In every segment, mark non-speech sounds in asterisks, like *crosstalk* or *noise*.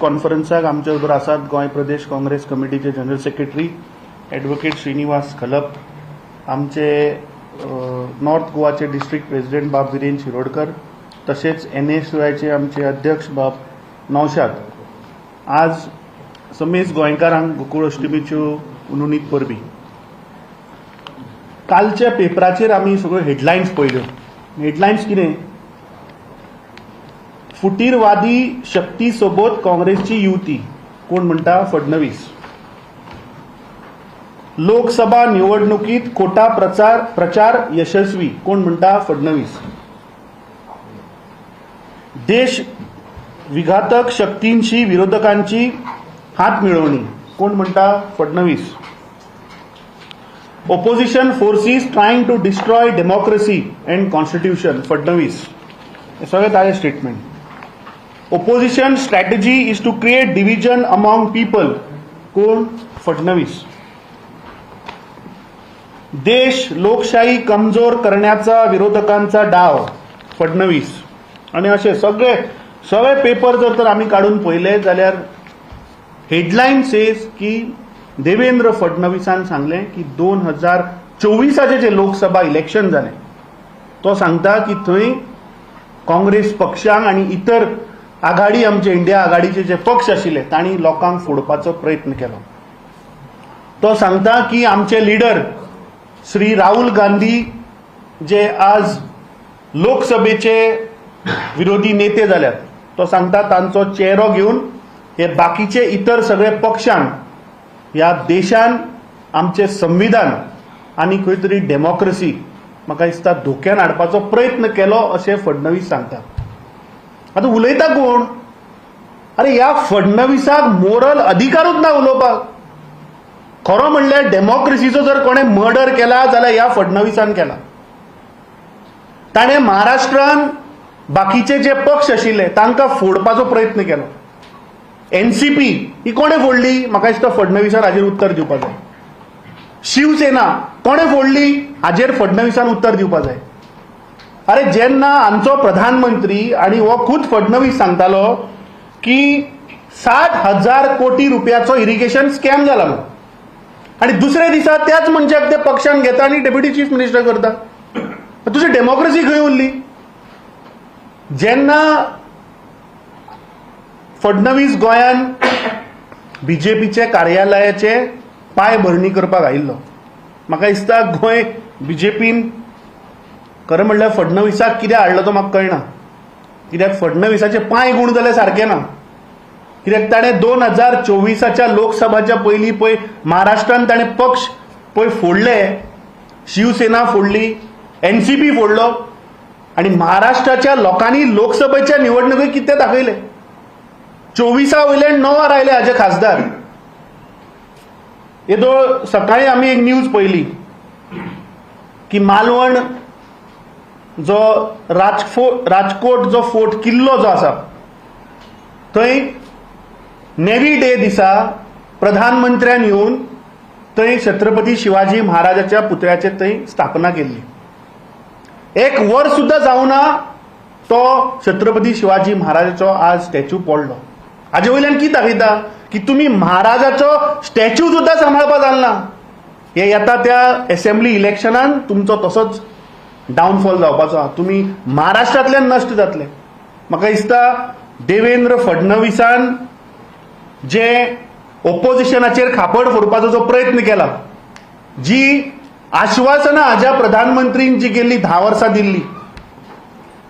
कॉन्फरन्साक आमचे बरोबर आसात गोंय प्रदेश काँग्रेस कमिटीचे general secretary advocate Shrinivas Khalap आमचे नॉर्थ गोवाचे डिस्ट्रिक्ट प्रेसिडेंट बाब विरेन शिरोडकर तसेच एन एस वायचे आमचे अध्यक्ष बाब नौशाद. आज समेज गोंयकारांक गोकुळ अष्टमीच्यो उनुनीत परबी. कालच्या पेपराचेर आमी सगळ्यो हेडलायन्स पळयल्यो. हेडलायन्स कितें? फुटीरवादी शक्ती सोबत काँग्रेसची युती. कोण म्हणटा फडणवीस. लोकसभा निवडणुकीत खोटा प्रचार प्रचार यशस्वी. कोण म्हणटा फडणवीस. देश विघातक शक्तींशी विरोधकांची हात मिळवणी कोण म्हणटा Fadnavis. Opposition forces trying to destroy democracy and constitution Fadnavis. हे सगळे ताजे statement opposition strategy is to create division among people कोण फडणवीस देश लोकशाही कमजोर करण्याचा विरोधकांचा डाव. फडणवीस आणि असे सगळे सगळे पेपर जर तर आम्ही काढून पळयले जाल्यार हेडलायन सेज की देवेंद्र फडणवीसान सांगले की दोन हजार चोवीसाचे जे लोकसभा इलेक्शन जालें तो सांगता की थंय काँग्रेस पक्षांक आणि इतर आघाडी आमचे इंडिया आघाडीचे जे पक्ष आशिल्ले तांणी लोकांक फोडपाचो प्रयत्न केलो. तो सांगता की आमचे लिडर श्री राहुल गांधी जे आज लोकसभेचे विरोधी नेते जाल्यात तो सांगता तांचो चेहरो घेवन हे बाकीचे इतर सगळे पक्षांक ह्या देशान आमचे संविधान आनी खंय तरी डेमोक्रेसी म्हाका दिसता धोक्यान हाडपाचो प्रयत्न केलो अशें फडणवीस सांगता आतां उलयता कोण? अरे ह्या फडणवीसाक मोरल अधिकारूच ना उलोवपाक. खरो म्हणल्यार डेमोक्रेसीचो जर कोणें मर्डर केला जाल्यार ह्या फडणवीसान केला. ताणें महाराष्ट्रान बाकीचे जे पक्ष आशिल्ले तांकां फोडपाचो प्रयत्न केलो. एनसीपी ही कोणें फोडली? म्हाका दिसता फडणवीसान हाजेर उत्तर दिवपाक जाय. शिवसेना कोणें फोडली? हाजेर फडणवीसान उत्तर दिवपाक जाय. अरे जेन्ना आमचो प्रधानमंत्री आणि हो खुद फडणवीस सांगतालो की साठ हजार कोटी रुपयाचो इरिगेशन स्कॅम जाला म्हणून आणि दुसऱ्या दिसा त्याच मनशाक ते पक्षान घेता आणि डेप्युटी चीफ मिनिस्टर करता. तुझी डेमोक्रेसी खंय उरली जेन्ना फडणवीस गोंयान बीजेपीचे कार्यालयाचे पांयभरणी करपाक आयिल्लो. म्हाका दिसता गोंय बीजेपीन खरें म्हणल्यार फडणवीसाक कितें हाडलो तो म्हाका कळना. कित्याक फडणवीसाचे पांय गुण जाल्यार सारके ना. कित्याक ताणें दोन हजार चोवीसाच्या लोकसभाच्या पयलीं पळय महाराष्ट्रान ताणें पक्ष पळय फोडले. शिवसेना फोडली एनसीपी फोडलो. आनी महाराष्ट्राच्या लोकांनी लोकसभेच्या निवडणुकेक कितें दाखयले चोवीसा वयल्यान णवार आयले हाजे खासदार. येदो सकाळी आमी एक न्यूज पळयली की मालवण जो राजफो राजकोट जो फोर्ट किल्लो जो आसा थंय नेवी डे दिसा प्रधानमंत्र्यान येवन थंय छत्रपती शिवाजी महाराजाच्या पुतळ्याचेर थंय स्थापना केल्ली. एक वर सुद्दां जावना तो छत्रपती शिवाजी महाराजाचो आज स्टॅच्यू पडलो. हाजे वयल्यान कितें दाखयता? की तुमी महाराजाचो स्टॅच्यू सुद्दां सांबाळपा जालना. हे येता त्या एसेंब्ली इलेक्शनान तुमचो तसोच डावनफॉल जावपाचो आहा तुमी महाराष्ट्रांतल्यान नश्ट जातले म्हाका दिसता देवेंद्र फडणवीसान जे ओपोजिशनाचेर खापड फोडपाचो जो प्रयत्न केला जी आश्वासनां हाज्या प्रधानमंत्रीन जी गेल्ली धा वर्सां दिल्ली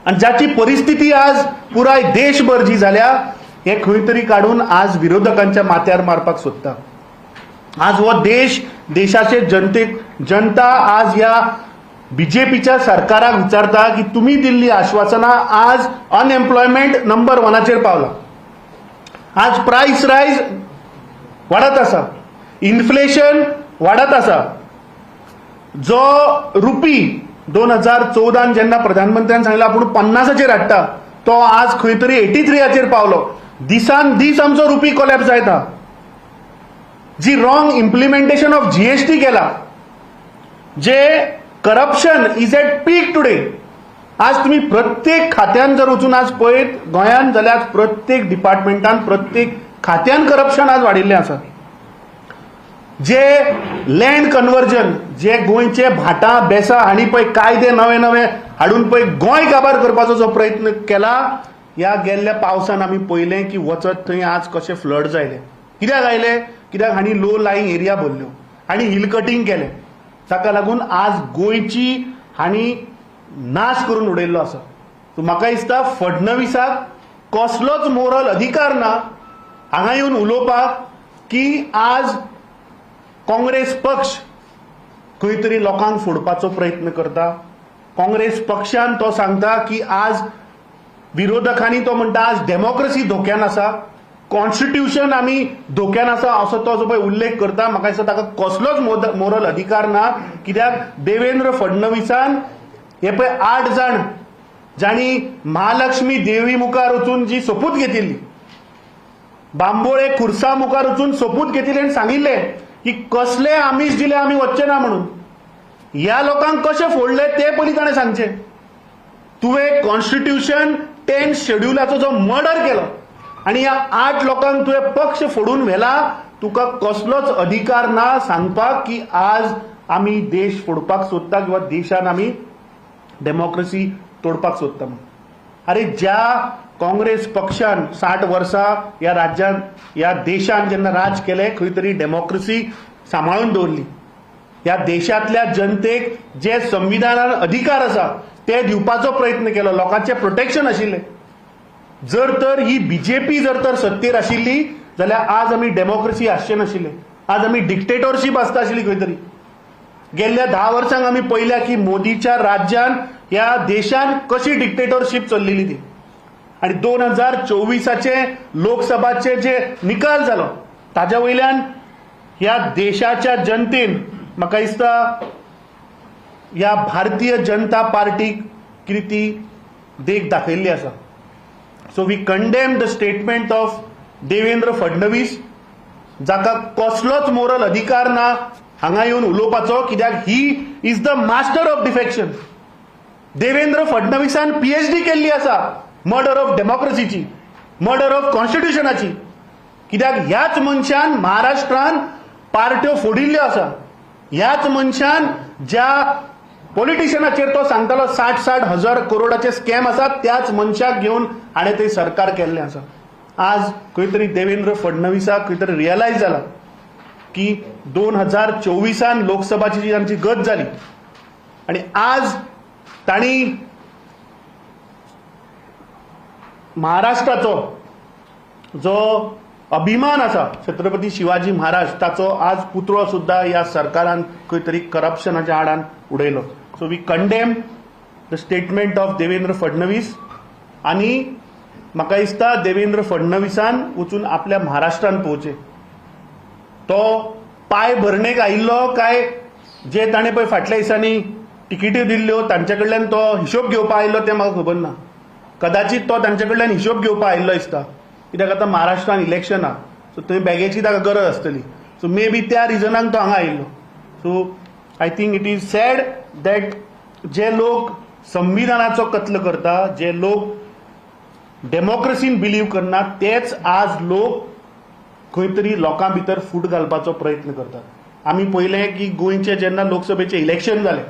आणि ज्याची परिस्थिती आज पुराय देशभर जी जाल्या हे खंय तरी काडून आज विरोधकांच्या माथ्यार मारपाक सोदता. आज हो देश देशाचे जनतेक जनता आज ह्या बीजेपीच्या सरकाराक विचारता की तुम्ही दिल्ली आश्वासनां आज अनएम्प्लॉयमेंट नंबर वनाचेर पावला. आज प्राइस रायज वाडत आसा. इन्फ्लेशन वाडत आसा. जो रुपी दोन हजार चौदान जेन्ना प्रधानमंत्र्यान सांगला आपूण पन्नासाचेर हाडटा तो आज खंय तरी एटी थ्रीचेर पावलो. दिसान दीस आमचो रुपी कोलॅप्स जायता. जी रॉंग इम्प्लिमेंटेशन ऑफ जीएसटी केला जे corruption is at peak today आज तुम्ही प्रत्येक खात्यान जर वचून आज पळयत गोंयांत जाल्यार प्रत्येक डिपार्टमेंटान प्रत्येक खात्यान करप्शन आज वाडिल्लें आसा. जे लँड कन्वर्जन जे गोंयचे भाटां बेसां हांणी पळय कायदे नवे नवे हाडून पळय गोंय काबार करपाचो जो प्रयत्न केला ह्या गेल्ल्या पावसान आमी पळयलें की वचत थंय आज कशें फ्लड जायले. कित्याक आयले? कित्याक हांणी लो लायिंग एरिया भरल्यो? आनी हिल कटींग केलें. ताका लागून आज गोंयची हांणी नाश करून उडयल्लो आसा. सो म्हाका दिसता फडणवीसाक कसलोच मोरल अधिकार ना. हांगा येवन उलोवपाक की आज काँग्रेस पक्ष खंय तरी लोकांक फोडपाचो प्रयत्न करता. काँग्रेस पक्षान तो सांगता की आज विरोधकांनी तो म्हणटा आज डेमोक्रेसी धोक्यान आसा. कॉन्स्टिट्यूशन आमी धोक्यान आसा असो तो जो पळय उल्लेख करता. म्हाका दिसता ताका कसलोच मोद- मोरल अधिकार ना कित्याक देवेंद्र फडणवीसान हे पळय आठ जाण जाणी महालक्ष्मी देवी मुखार वचून जी सोपूत घेतिल्ली. बांबोळे खुर्सा मुखार वचून सोपूत घेतिल्ले आनी सांगिल्ले की कसले आमीश दिले आमी वच्चे ना म्हणून. ह्या लोकांक कशें फोडले ते पयलीं ताणें सांगचे. तुवें कॉन्स्टिट्यूशन टेन्थ शेड्युलाचो जो मर्डर केलो. आनी ह्या आठ लोकांक तुवें पक्ष फोडून व्हेला तुका कसलोच अधिकार ना सांगपाक की आज आमी देश फोडपाक सोदता किंवा देशान आमी डेमोक्रेसी तोडपाक सोदता म्हणून. अरे ज्या काँग्रेस पक्षान साठ वर्सां ह्या राज्यात ह्या देशान जेन्ना राज केलें खंय तरी डेमोक्रेसी सांबाळून दवरली. ह्या देशांतल्या जनतेक जे संविधानान अधिकार आसा ते दिवपाचो प्रयत्न केलो लोकांचें प्रोटेक्शन आशिल्लें. जर तर ही बीजेपी जर तर सत्तेर आशिल्ली जाल्यार आज आमी डेमोक्रेसी आसचे नाशिल्ले आज आमी डिक्टेटरशीप आसता आशिल्ली खंय तरी गेल्ल्या धा वर्सांक आमी पळयल्या की मोदीच्या राज्यान ह्या देशान कशी डिक्टेटरशीप चल्लेली ती. आणि दोन हजार चोवीसाचे लोकसभाचे जे निकाल जालो ताज्या वयल्यान ह्या देशाच्या जनतेन म्हाका दिसता ह्या भारतीय जनता पार्टीक कितें ती देख दाखयल्ली आसा. So we condemn the statement of Devendra Fadnavis जाका कसलोच मोरल अधिकार ना हांगा येवन उलोवपाचो कित्याक he is the master of defection Devendra फडणवीसान PhD केल्ली आसा मर्डर ऑफ डेमोक्रेसीची मर्डर ऑफ कॉन्स्टिट्युशनाची कित्याक ह्याच मनशान महाराष्ट्रान पार्ट्यो फोडिल्ल्यो आसा ह्याच मनशान ज्या पॉलिटिशियनाचेर तो सांगतालो साठ साठ हजार करोडाचे स्कॅम आसात त्याच मनशाक घेवन हाणें ते सरकार केल्लें आसा आज खंय तरी देवेंद्र फडणवीसाक खंय तरी रियलायज जाला की दोन हजार चोवीसान लोकसभाची जी आमची गत जाली आणि आज तांणी महाराष्ट्राचो जो अभिमान आसा छत्रपती शिवाजी महाराज ताचो आज पुतळो सुद्धा ह्या सरकारान खंय तरी करप्शनाच्या आडान उडयलो. So we condemn the statement of Devendra Fadnavis आनी म्हाका दिसता देवेंद्र फडणवीसान वचून आपल्या महाराष्ट्रान पोवचे तो पाय भरणेक आयिल्लो काय? जे ताणें पळय फाटल्या दिसांनी तिकीट्यो दिल्ल्यो तांचे कडल्यान तो हिशोब घेवपाक आयिल्लो तें म्हाका खबर ना. कदाचित तो तांचे कडल्यान हिशोब घेवपाक आयिल्लो दिसता कित्याक आतां महाराष्ट्रान इलेक्शन आहा सो थंय बॅगेची ताका गरज आसतली सो मे बी त्या रिजनाक तो हांगा आयिल्लो so I think it is sad that जे लोक संविधानाचो कत्ल करता जे लोक डेमोक्रेसीन बिलीव करना तेच आज लोक खंय तरी लोकां भितर फूट घालपाचो प्रयत्न करतात. आमी पयलें की गोंयचे जेन्ना लोकसभेचें इलेक्शन जालें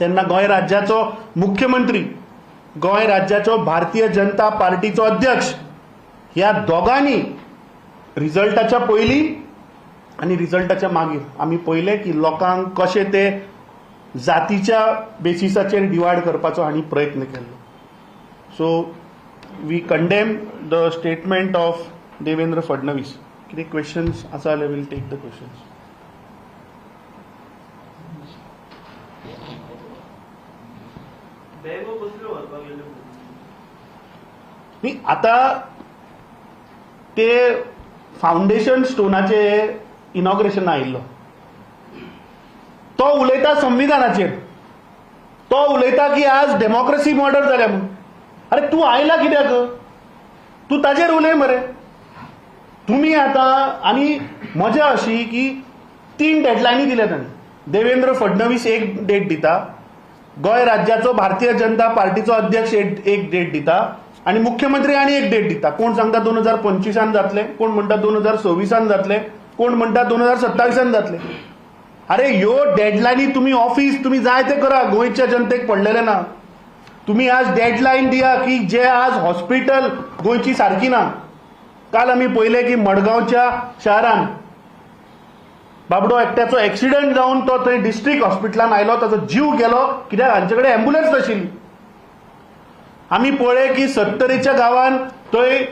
तेन्ना गोंय राज्याचो मुख्यमंत्री गोंय राज्याचो भारतीय जनता पार्टीचो अध्यक्ष ह्या दोगांनी रिजल्टाच्या पयलीं आनी रिजल्टाच्या मागीर आमी पळयलें की लोकांक कशें ते जातीच्या बेसिसाचेर डिवायड करपाचो हांणी प्रयत्न केल्लो so we condemn the statement of Devendra Fadnavis. कितें क्वेश्चन्स आसा जाल्यार वील टेक द क्वेश्चन्स न्ही आतां ते फावंडेशन स्टोनाचे इनॉग्रेशन आयिल्लो तो उलयता संविधानाचेर तो उलयता की आज डेमोक्रेसी मर्डर जाल्या म्हणून. अरे तूं आयला कित्याक तूं ताजेर उलय मरे. तुमी आतां आनी मजा अशी की तीन डेडलायनी दिल्या तांणी देवेंद्र फडणवीस एक डेट दिता. गोंय राज्याचो भारतीय जनता पार्टीचो अध्यक्ष एक एक डेट दिता. आणि मुख्यमंत्री आणि एक डेट दिता. कोण सांगता दोन हजार पंचवीसान जातले? कोण म्हणटा दोन हजार सव्वीसान जातले? कोण म्हणटा दोन हजार सत्तावीसान जातले अरे ह्यो डेडलायनी तुम्ही ऑफिस तुम्ही जाय ते करा. गोंयच्या जनतेक पडलेले ना. तुम्ही आज डेडलाईन दिया की जे आज हॉस्पिटल गोंयची सारखी ना. काल आम्ही पहिले की मडगावच्या शहरान बाबडो एकट्याचो एक्सिडेंट जाऊन तो थंय डिस्ट्रिक्ट हॉस्पिटलान आयलो. ताचो जीव गेलो. कित्याक? हांचे कडेन अँब्युलन्स नाशिल्ली आम्ही पळय की सत्तरीच्या गावान थंय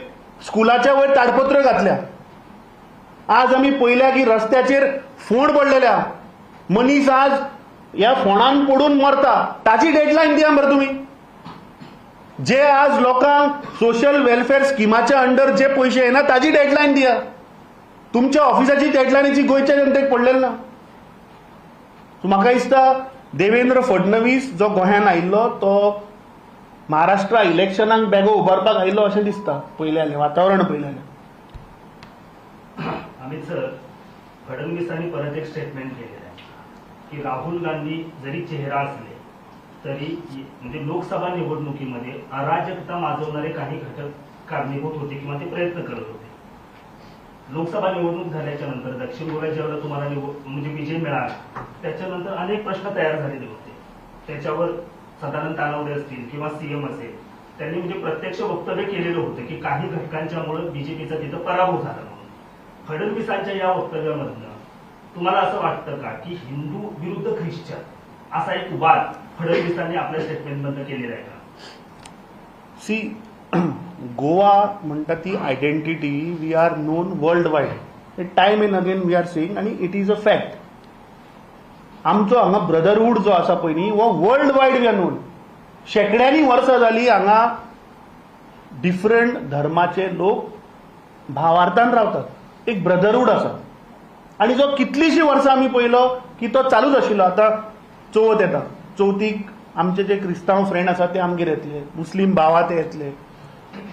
स्कुलाच्या वयर ताडपत्र घातल्या. आज आम्ही पळयल्या की रस्त्याचेर फोंड पडलेल्या. मनीस आज ह्या फोंडान पडून मरता. ताची डेडलाईन दिया मरे तुम्ही. जे आज लोकांक सोशल वेलफेअर स्किमाच्या अंडर जे पयशे येना ताची डेडलाईन दिया. तुमच्या ऑफिसाची डेडलायनीची गोयच्या जनतेक पडलेली ना. सो म्हाका दिसता? देवेंद्र फडणवीस जो गोंयांत आयिल्लो तो महाराष्ट्रा इलेक्शनाक बेगो उबारपाक आयिल्लो अशें दिसता पयल्यालें वातावरण पयल्याले अमित सर फडणवीसांनी परत एक स्टेटमेंट केलेलं आहे. की राहुल गांधी जरी चेहरा असले तरी म्हणजे लोकसभा निवडणुकीमध्ये अराजकता माजवणारे काही घटक कारणीभूत होते किंवा ते प्रयत्न करत होते. लोकसभा निवडणूक झाल्याच्यानंतर दक्षिण गोव्यात ज्यावेळेला तुम्हाला निवड म्हणजे विजय मिळाला त्याच्यानंतर अनेक प्रश्न तयार झालेले होते. त्याच्यावर सदानंद तानावडे असतील किंवा सीएम असेल त्यांनी म्हणजे प्रत्यक्ष वक्तव्य केलेलं होतं की काही घटकांच्यामुळे बीजेपीचा तिथं पराभव झाला फडणवीसांच्या या वक्तव्यामधनं तुम्हाला असं वाटतं का की हिंदू विरुद्ध ख्रिश्चन असा एक वाद फडणवीसांनी आपल्या स्टेटमेंटबद्दल केलेला आहे का? सी *clears throat* गोवा म्हणटा ती identity we are known world wide time and again we are saying आणि इट इज अ फॅक्ट आमचो हांगा ब्रदरहूड जो आसा पळय न्ही हो world wide we are known शेकड्यांनी वर्सां जालीं हांगा डिफरंट धर्माचे लोक भावार्थान रावतात. एक ब्रदरहूड आसा आणि जो कितलींशीं वर्सां आमी पळयलो की तो चालूच आशिल्लो आतां चवथ येता. चवथीक आमचे जे क्रिस्तांव फ्रेंड आसा ते आमगेर येतले. मुस्लीम भावा ते येतले.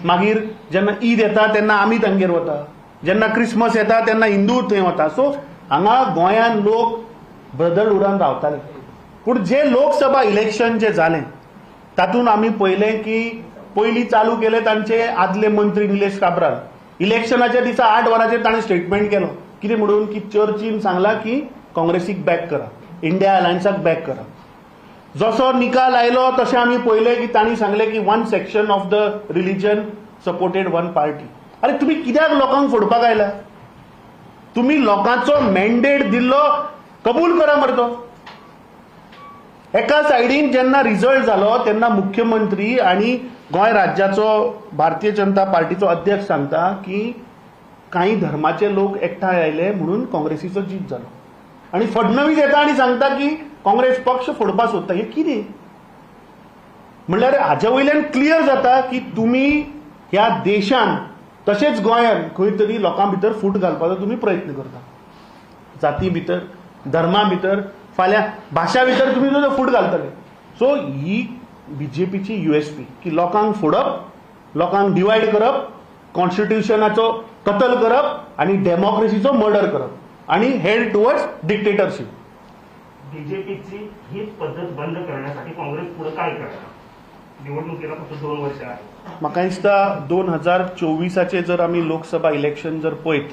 मागीर जेन्ना ईद येता तेन्ना आमी तांगेर वता. जेन्ना क्रिसमस येता तेन्ना हिंदू थंय वता. सो हांगा गोंयान लोक ब्रदरहूडान रावताले. पूण जे लोकसभा इलेक्शन जे जालें तातूंत आमी पळयलें की पयलीं चालू केले तांचे आदले मंत्री निलेश काब्राल. इलेक्शनाच्या दिसा आठ वरांचेर ताणें स्टेटमेंट केलो. कितें म्हणून? की चर्चीन सांगला की काँग्रेसीक बॅक करा. इंडिया अलायन्साक बॅक करा. जसो निकाल आयलो तशें आमी पळयलें की तांणी सांगलें की one section of the religion supported one party अरे तुमी कित्याक लोकांक फोडपाक आयला? तुमी लोकांचो मॅन्डेट दिल्लो कबूल करा मरे तो. एका सायडीन जेन्ना रिजल्ट जालो तेन्ना मुख्यमंत्री आनी गोंय राज्याचो भारतीय जनता पार्टीचो अध्यक्ष सांगता की काही धर्माचे लोक एकठांय आयले म्हणून काँग्रेसीचो जीत जालो आणि फडणवीस येता आणि सांगता की काँग्रेस पक्ष फोडपाक सोदता हे कितें म्हणल्यार हाज्या वयल्यान क्लियर जाता की तुमी ह्या देशान तशेंच गोंयान खंय तरी लोकां भितर फूट घालपाचो तुमी प्रयत्न करता. जाती भितर धर्मा भितर फाल्यां भाशा भितर तुमी फूट घालतले. सो ही बीजेपीची युएसपी की लोकांक फोडप लोकांक डिवायड करप कॉन्स्टिट्युशनाचो कतल करप आणि डेमोक्रेसीचो मर्डर करप आणि हेड टुवर्ड्स डिक्टेटरशीप बीजेपीची ही पद्धत बंद करण्यासाठी काँग्रेस पुढे काय करणार? निवडणुकीला फक्त दोन वर्ष आहे. म्हाका दिसता दोन हजार चोवीसाचे जर आमी लोकसभा इलेक्शन जर पळयत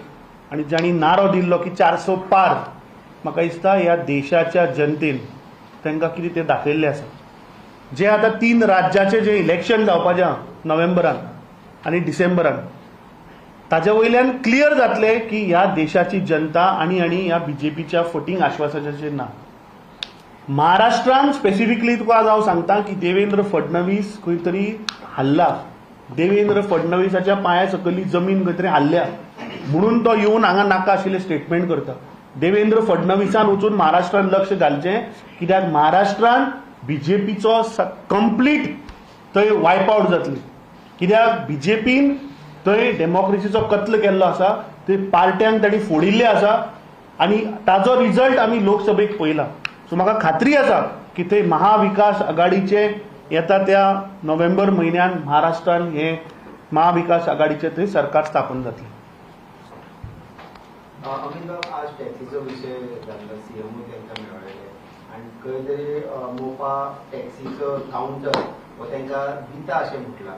आणि जाणी नारो दिल्लो की चारसो पार म्हाका दिसता ह्या देशाच्या जनतेन तांकां कितें तें दाखयल्लें आसा जे आतां तीन राज्याचे जे इलेक्शन जावपाचें आहा नोव्हेंबरान आनी डिसेंबरांत ताचे वयल्यान क्लियर जातलें की ह्या देशाची जनता आनी आनी ह्या बीजेपीच्या फटींग आश्वासनाचेर ना. महाराष्ट्रान स्पेसिफिकली तुका आज हांव सांगता की देवेंद्र फडणवीस खंय तरी हल्ला. देवेंद्र फडणवीसाच्या पांया सकयली जमीन खंय तरी हल्ल्या. म्हणून तो येवन हांगा नाका आशिल्लें स्टेटमेंट करता. देवेंद्र फडणवीसान वचून महाराष्ट्रान लक्ष घालचें. कित्याक? महाराष्ट्रान बीजेपीचो कंप्लीट थंय वायप आवट जातली. कित्याक? बीजेपीन थंय डेमोक्रेसीचो कत्ल केल्लो आसा थंय पार्ट्यांक ताणी फोडिल्ले आसा आनी ताजो रिजल्ट आमी लोकसभेक पळयला सो म्हाका खात्री आसा की थंय महाविकास आघाडीचे येता त्या नोव्हेंबर म्हयन्यान महाराष्ट्रान हे महाविकास आघाडीचे थंय सरकार स्थापन जातलें. अमिताभ आज टॅक्सीचो विशय जाल्लो सीएमू तांकां खंय तरी अ, मोपा टॅक्सीचो काउंटर हो तांकां दिता अशें म्हटलां.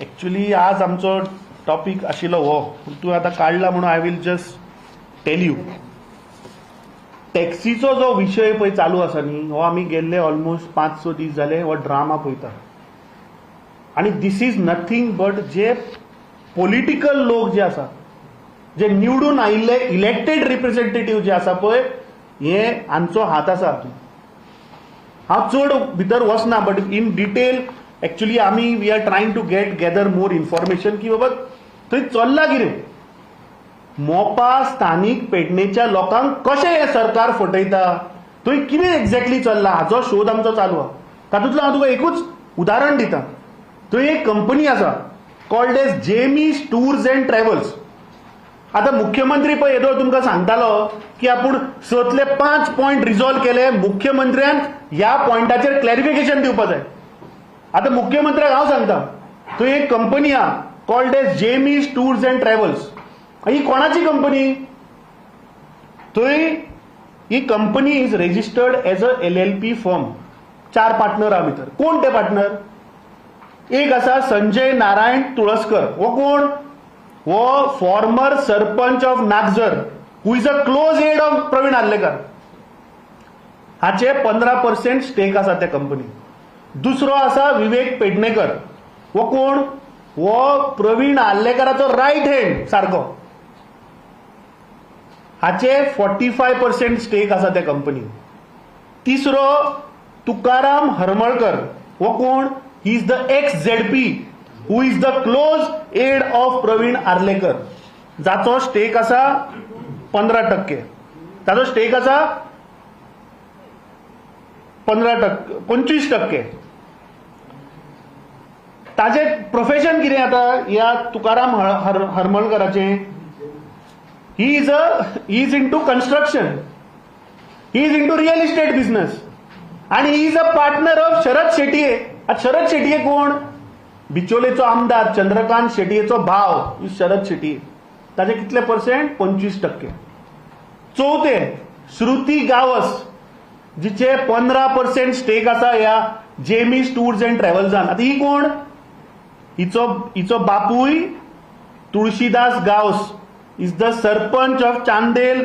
ॲक्च्युली आज आमचो टॉपीक आशिल्लो हो. तूं आतां काडला म्हणून I will just tell you टॅक्सीचो जो विशय पळय चालू आसा न्ही हो आमी गेल्ले ऑलमोस्ट पांच स दीस जाले हो ड्रामा पळयता आनी दीस इज नथींग बट जे पॉलिटिकल लोक जे आसा जे निवडून आयिल्ले इलेक्टेड रिप्रेझेंटेटिव्ह जे आसा पळय हे हांचो हात आसा हातूंत हांव चड भितर वचना बट इन डिटेल एक्च्युली आमी we are trying to get gather more information की बाबा थंय चल्ला कितें मोपा स्थानीक पेडणेच्या लोकांक कशें हें सरकार फटयता? थंय कितें एक्झॅक्टली चल्ला? हाचो शोध आमचो चालू आहा तातूंतलो हांव तुका एकूच उदाहरण दिता. थंय एक कंपनी आसा called as James tours and travels आता मुख्यमंत्री पळय येदो तुमकां सांगतालो की आपूण सतले पांच पॉयंट रिजॉल्व केले मुख्यमंत्र्यान ह्या पॉयंटाचेर क्लॅरिफिकेशन दिवपा जाय. आता मुख्यमंत्र्याक हांव सांगता थंय एक कंपनी आहा called as James tours and travels ही कोणाची कंपनी थंय ही company is registered as a L L P firm चार पार्टनर आहा भितर कोण ते पार्टनर एक आसा संजय नारायण तुळसकर. हो कोण? हो former sarpanch of Nagzar who is a close aide of Pravin Arlekar हाचे पंदरा पर्सेंट स्टेक आसा त्या कंपनीत दुसरो आसा विवेक पेडणेकर. हो कोण? हो प्रवीण आर्लेकराचो रायट हँड सारको हाचे फोर्टी फाय पर्सेंट स्टेक आसा त्या कंपनीत तिसरो तुकाराम हरमळकर. हो कोण? He is the ex Z P who is the close aide of Pravin Arlekar जाचो स्टेक आसा पंदरा टक्के. ताचो स्टेक आसा पंदरा टक्के पंचवीस टक्के. ताजे प्रोफेशन कितें आता? ह्या तुकाराम हर- he is a he is into construction he is into real estate business आणि he is a partner of Sharad Shetye आता शरद शेटये कोण? बिचोलेचो आमदार चंद्रकांत शेटयेचो भाव इज शरद शेटये ताचे कितले पर्सेंट पंचवीस टक्के. चौथे श्रुती गावस जिचे पंधरा पर्सेंट स्टेक आसा ह्या जेमीस टूर्स अँड ट्रॅव्हल्सान आता ही कोण? हिचो हिचो बापूय Tulshidas Gawas. Is the sarpanch of Chandel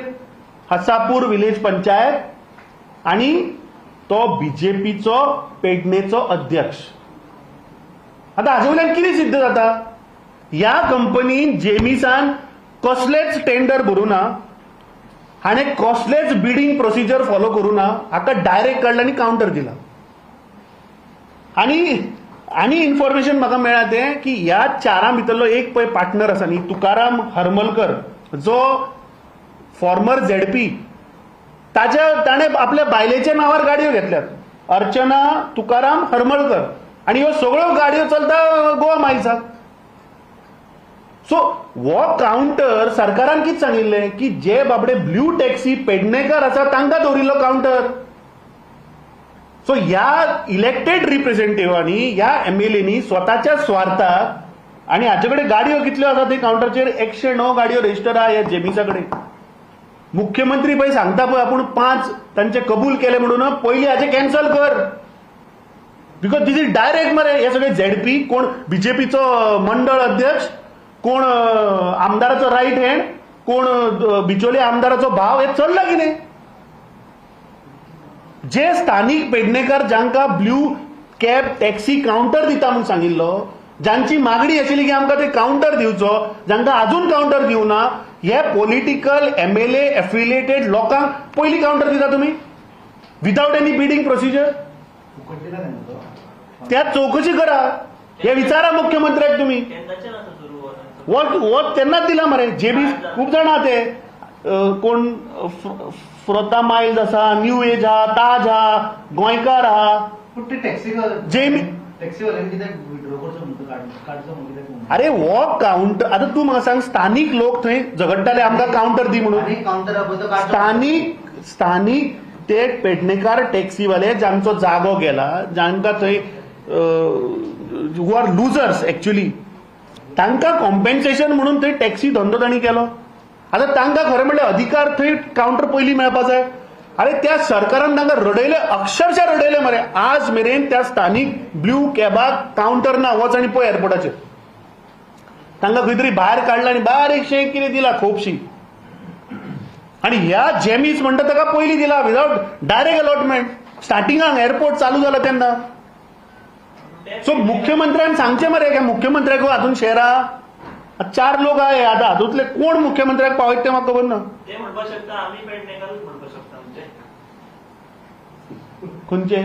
Hasapur village panchayat. आणि तो बीजेपीचो पेडणेचो अध्यक्ष. आता हाजे वयल्यान कितें सिद्ध जाता? ह्या कंपनीन जेमिसान कसलेच टेंडर भरूना हाणें कसलेच बिडींग प्रोसिजर फॉलो करूना हाका डायरेक्ट काडला आनी काउंटर दिला. आनी आनी इन्फॉर्मेशन म्हाका मेळ्ळा तें की ह्या चारां भितरलो एक पळय पार्टनर आसा न्ही तुकाराम हरमलकर जो फॉर्मर झेडपी ताच्या ताणें आपल्या बायलेच्या नांवार गाडयो घेतल्यात. अर्चना तुकाराम हरमळकर आणि ह्यो सगळ्यो गाडयो चलता गोवा मायल्साक सो हो काउंटर सरकारान कितें सांगिल्लें की जे बाबडे ब्ल्यू टॅक्सी पेडणेकर आसा तांकां दवरिल्लो काउंटर सो ह्या इलेक्टेड रिप्रेझेंटेटिव्हांनी ह्या एम एल एनी स्वताच्या स्वार्थाक आणि हाचे कडेन गाडयो कितल्यो आसा ते काउंटरचेर एकशे णव गाडयो रजिस्टर आहा ह्या जेमिसा कडेन मुख्यमंत्री पळय सांगता पळय आपूण पांच तांचे कबूल केले म्हणून पयलीं हाचे कॅन्सल कर. बिकॉज दिस इज डायरेक्ट मरे हे सगळे झेडपी कोण बीजेपीचो मंडळ अध्यक्ष कोण आमदाराचो राईट हँड कोण बिचोले आमदाराचो भाव हे चल्ला कितें जे स्थानिक पेडणेकार जांकां ब्ल्यू कॅब टॅक्सी काउंटर दिता म्हणून सांगिल्लो जांची मागणी आशिल्ली की आमकां ते काउंटर दिवचो जांकां आजून काउंटर दिवना हे political M L A affiliated लोकांक पयलीं काउंटर दिता तुमी विदाउट एनी बिडिंग प्रोसिजर त्या चौकशी करा. हे विचारा मुख्यमंत्र्याक तुम्ही. केन्नाच्यान आसा सुरू हो वो वो तेन्नाच दिला मरे जे बी खूप जाण ते कोण फ्र- फ्रोता माइल्स आसा न्यू एज आहा ताज आहा गोंयकार टॅक्सी जे मी-? अरे हो काउंटर आता तू म्हाका सांग स्थानिक लोक थंय झगडटाले आमकां काउंटर दी म्हणून. स्थानिक स्थानिक ते पेडणेकार टॅक्सीवाले जांचो जागो गेला जांकां थंय हु आर लुजर्स एक्च्युली तांकां कॉम्पेन्सेशन म्हणून थंय टॅक्सी धंदो तांणी केलो. आतां तांकां खरें म्हणल्यार अधिकार थंय कावंटर पयलीं मेळपा जाय अरे त्या सरकारान तांकां रडयले अक्षरशः रडयले मरे. आज मेरेन त्या स्थानीक ब्ल्यू कॅबाक कावंटर ना वच आनी पळय एअरपोर्टाचेर तांकां खंय तरी भायर काडला आनी बारीकशें कितें दिलां खोपशी. आनी ह्या जेमीज म्हणटा ताका पयलीं दिला विदावट डायरेक्ट अलॉटमेंट स्टार्टिंगाक एअरपोर्ट चालू जाला तेन्ना सो मुख्यमंत्र्यान सांगचें मरे की? मुख्यमंत्र्याक हातून शेअर आहा चार लोक आहे आता हातूंतले कोण मुख्यमंत्र्याक पावयत ते म्हाका खबर ना म्हणजे खंयचे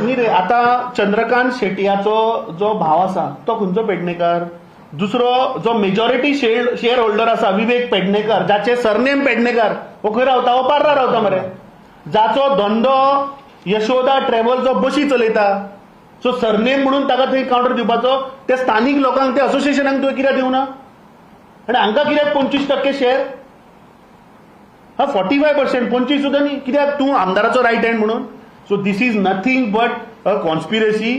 न्ही रे आता चंद्रकांत शेटयाचो जो भाव आसा तो खंयचो पेडणेकार? दुसरो जो मेजॉरिटी शेअर शेअर होल्डर आसा विवेक पेडणेकर जाचे सरनेम पेडणेकार हो खंय रावता हो पार्रा रावता मरे. जाचो धंदो यशोदा ट्रॅव्हल्स जो बशी चलयता सो सरनेम म्हणून ताका थंय कावंटर दिवपाचो ते स्थानीक लोकांक ते असोसिएशनांक तुवें कित्याक दिवना आनी हांकां कित्याक पंचवीस टक्के शेअर हा फॉर्टी फाय पर्सेंट पंचवीस सुद्दां न्ही. कित्याक तूं आमदाराचो रायट हँड म्हणून. So this is nothing but a conspiracy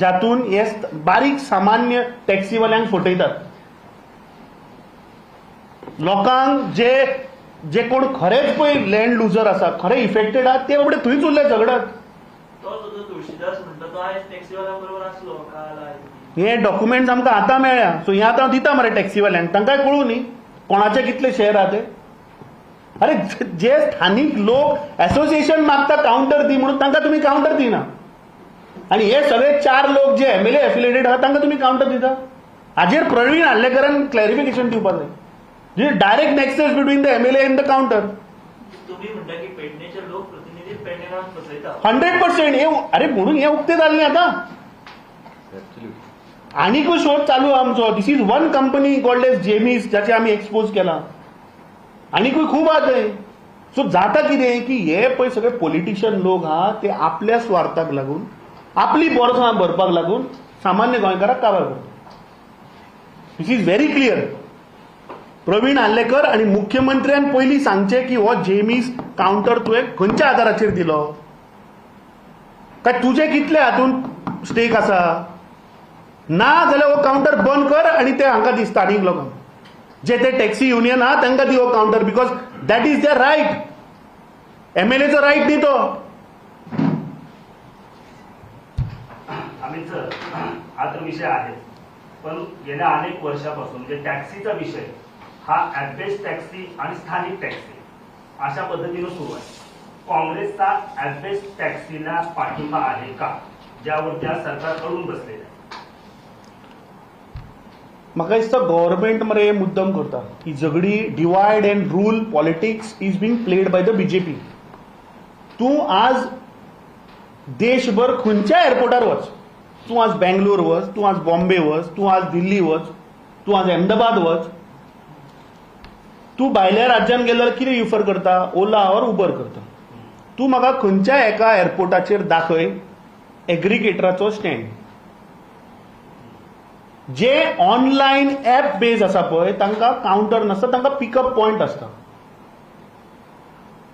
जातून हे बारीक सामान्य टॅक्सीवाल्यांक फटयतात लोकांक जे जे कोण खरेच पळय लँड लुजर आसा खरे इफेक्टेड आहात ते बाबडे थंयच उरले झगडत. हे डॉक्युमेंट्स आमकां आतां मेळ्ळ्या सो हे आतां दिता मरे टॅक्सीवाल्यांक तांकांय कळूं न्ही कोणाचे कितले शेअर आहा ते अरे जे- स्थानीक लोक असोसिएशन मागता काउंटर दी म्हणून तांकां तुमी काउंटर दिना. आणि हे सगळे चार लोक जे एम एल ए एफिलेटेड आहात तांकां तुमी काउंटर दिता. हाजेर प्रवीण हार्लेकरान क्लॅरिफिकेशन दिवपाक जाय. Direct nexus between the M L A and the counter तुम्ही की लोक प्रतिनिधी हंड्रेड पर्सेंट हे अरे म्हणून हे उक्ते जाल्ले आता. आनीकूय शोध चालू आहा आमचो. दिस इज वन कंपनी गॉडलेस जेमीस जाचे आमी एक्सपोज केला. आनीकूय खूब आहा. थंय सो जाता कितें की हे पळय सगळे पॉलिटिशियन लोक आहा ते आपल्या स्वार्थाक लागून आपली बोरसां भरपाक लागून सामान्य गोंयकाराक काबार करता this is very clear Pravin Allekar आणि मुख्यमंत्र्यान पयलीं सांगचें की हो जेमीस काउंटर तुवें खंयच्या आदाराचेर दिलो. काय तुजे कितले हातूंत स्टेक आसा? ना जाल्यार हो काउंटर बंद कर आणि ते हांकां दी स्थानीक लोकांक. जे ते टॅक्सी युनियन आहा तांकां दी हो counter because that is their right M L echo right न्ही तो. अमित सर हा तर विषय आहे. पण गेल्या अनेक वर्षापासून म्हणजे टॅक्सीचा विषय हा ऍपबेस्ड टॅक्सी आणि स्थानिक टॅक्सी अशा पद्धतीनं सुरू आहे. काँग्रेसचा ऍपबेस्ड टॅक्सीला पाठिंबा आहे का? ज्यावर त्या सरकार अडून बसलेलं आहे. म्हाका दिसता गव्हर्मेंट मरे मुद्दम करता ही झगडी divide and rule politics is being played by the BJP तूं आज देशभर खंयच्या एअरपोर्टार वच तूं आज बेंगलोर वच तूं आज बॉम्बे वच तूं आज दिल्ली वच तूं आज अहमदाबाद वच तूं भायल्या राज्यान गेल्यार कितें युफर करता? ओला और उबर करता. तूं म्हाका खंयच्या एका एअरपोर्टाचेर दाखय एग्रिगेटराचो स्टँड जे ऑनलायन ऍप बेज आसा पळय तांकां काउंटर नासता तांकां पिकअप पॉयंट आसता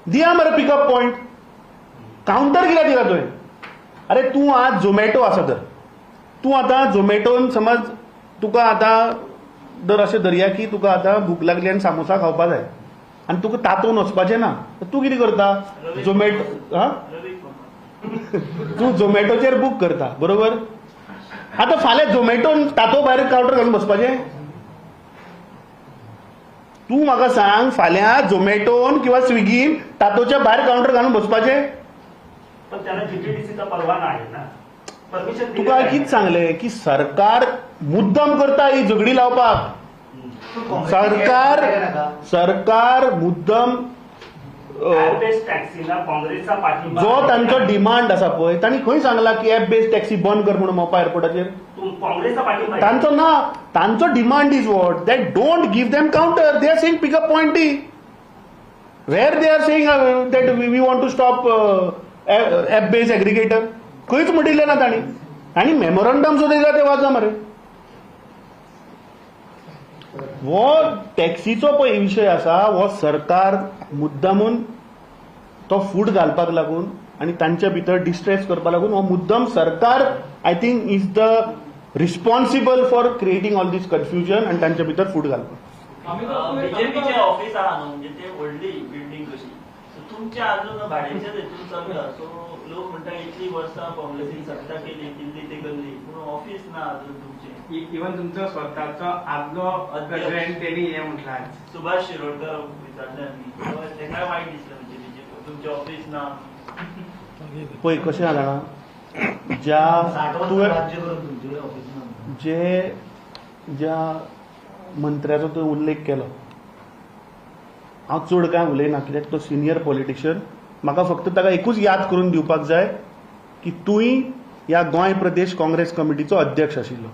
दिया मरे पिकअप पॉयंट काउंटर कित्याक दिला तुवें? अरे तूं आज झोमॅटो आसा तर. तूं आतां झोमॅटोन समज तुका आतां दर अशें धरया की तुका आतां भूक लागली आनी सामोसा खावपा जाय. आनी तुका तातून वचपाचें ना तूं कितें करता? झोमॅटो हा? तूं झोमॅटोचेर बूक करता बरोबर? आतां फाल्यां झोमॅटोन तातो भायर कावंटर घालून बसपाचें? तूं म्हाका सांग फाल्यां झोमॅटोन किंवा स्विगीन तातोच्या भायर कावंटर घालून बसपाचें? पण त्याला जीटीडीसीचा परवाना आहे ना. परमिशन तुका कितें सांगलें की सरकार मुद्दम करता ही झगडी लावपाक? सरकार सरकार मुद्दम जो तांचो डिमांड आसा पळय तांणी खंय सांगला की ऍप बेस्ड टॅक्सी बंद कर म्हणून मोपा एअरपोर्टाचेर. तांचो ना तांचो demand is what that don't give them counter they are saying pickup point the where they are saying that we want to stop app based aggregator खंयच म्हणिल्लें ना तांणी आनी मेमोरंडम सुद्दां दिला ते वाचा मरे. हो टॅक्सीचो पळय विशय आसा हो सरकार मुद्दामून तो फूट घालपाक लागून आनी तांच्या भितर डिस्ट्रेस करपाक लागून हो मुद्दम सरकार I think is the responsible for creating all these confusion आनी तांच्या भितर फूट घालपाक. बीजेपीचे ऑफिस आहा न्हू म्हणजे ते व्हडली बिल्डिंग कशी? सो तुमचे अजून भाड्याचेच हितून चलता सो लोक म्हणटा इतली वर्सां काँग्रेसीन सत्ता केली दिल्ली ते गल्ली. पूण ऑफिस ना अजून तुमचे. इवन तुमचो स्वतःचो आदलो प्रेसिडेंट तेणी हे म्हटलं सुभाष शिरोडकर विचारले आमी तो तेका वायट दिसलें म्हणजे तुमचे ऑफिस ना? पळय कशें जाणा ज्या वर्ष तुवें राज्य करून तुमचे ऑफिस जे ज्या मंत्र्याचो तुवें उल्लेख केलो. हांव चड कांय उलयना कित्याक तो सिनियर पॉलिटिशियन म्हाका फक्त ताका एकूच याद करून दिवपाक जाय की तुंय ह्या गोंय प्रदेश काँग्रेस कमिटीचो अध्यक्ष आशिल्लो.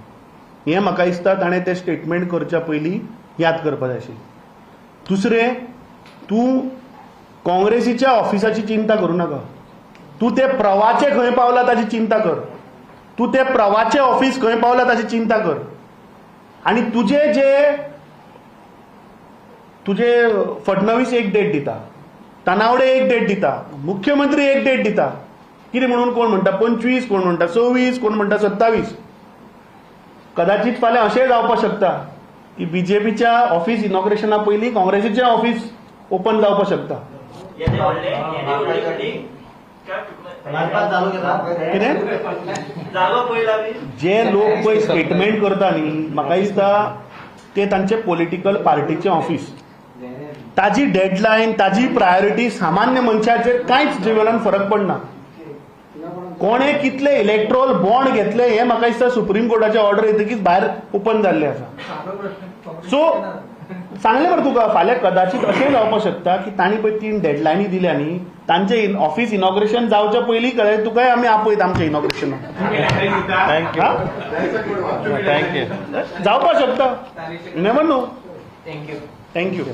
हें म्हाका दिसता ताणें तें स्टेटमेंट करच्या पयलीं याद करपाक जाय आशिल्लें. दुसरें तूं काँग्रेसीच्या ऑफिसाची चिंता करूं नाका. तूं ते प्रवाचे खंय पावला ताची चिंता कर. तूं ते प्रवाचे ऑफिस खंय पावला ताची चिंता कर. आनी तुजे जे तुजे फडणवीस एक डेट दिता. तानावडे एक डेट दिता. मुख्यमंत्री एक डेट दिता. कितें म्हणून कोण म्हणटा पंचवीस कोण म्हणटा सव्वीस कोण म्हणटा सत्तावीस. कदाचित फाल्यां अशेंय जावपाक शकता की बीजेपीच्या ऑफिस इनॉग्रेशना पयलीं काँग्रेसीचें ऑफिस ओपन जावपाक शकता. कितें? जे लोक पळय स्टेटमेंट करता न्ही म्हाका दिसता ते तांचे पॉलिटिकल पार्टीचें ऑफिस ताजी डेडलायन ताजी प्रायोरिटी सामान्य मनशाचेर कांयच जिवनान फरक पडना कोणे कितले इलेक्ट्रोल बॉन्ड घेतले हे म्हाका दिसता सुप्रीम कोर्टाचे ऑर्डर येतकीच भायर ओपन जाल्ले आसा सो सांगले मरे तुका फाल्यां कदाचित अशें जावपाक शकता की तांणी पळय तीन डेडलायनी दिल्या न्ही तांचे ऑफिस इनॉग्रेशन जावच्या पयलीं कळ्ळें तुकाय आमी आपयत आमच्या इनॉग्रेशनाक थँक्यू थँक्यू जावपाक शकता? Never know thank you thank you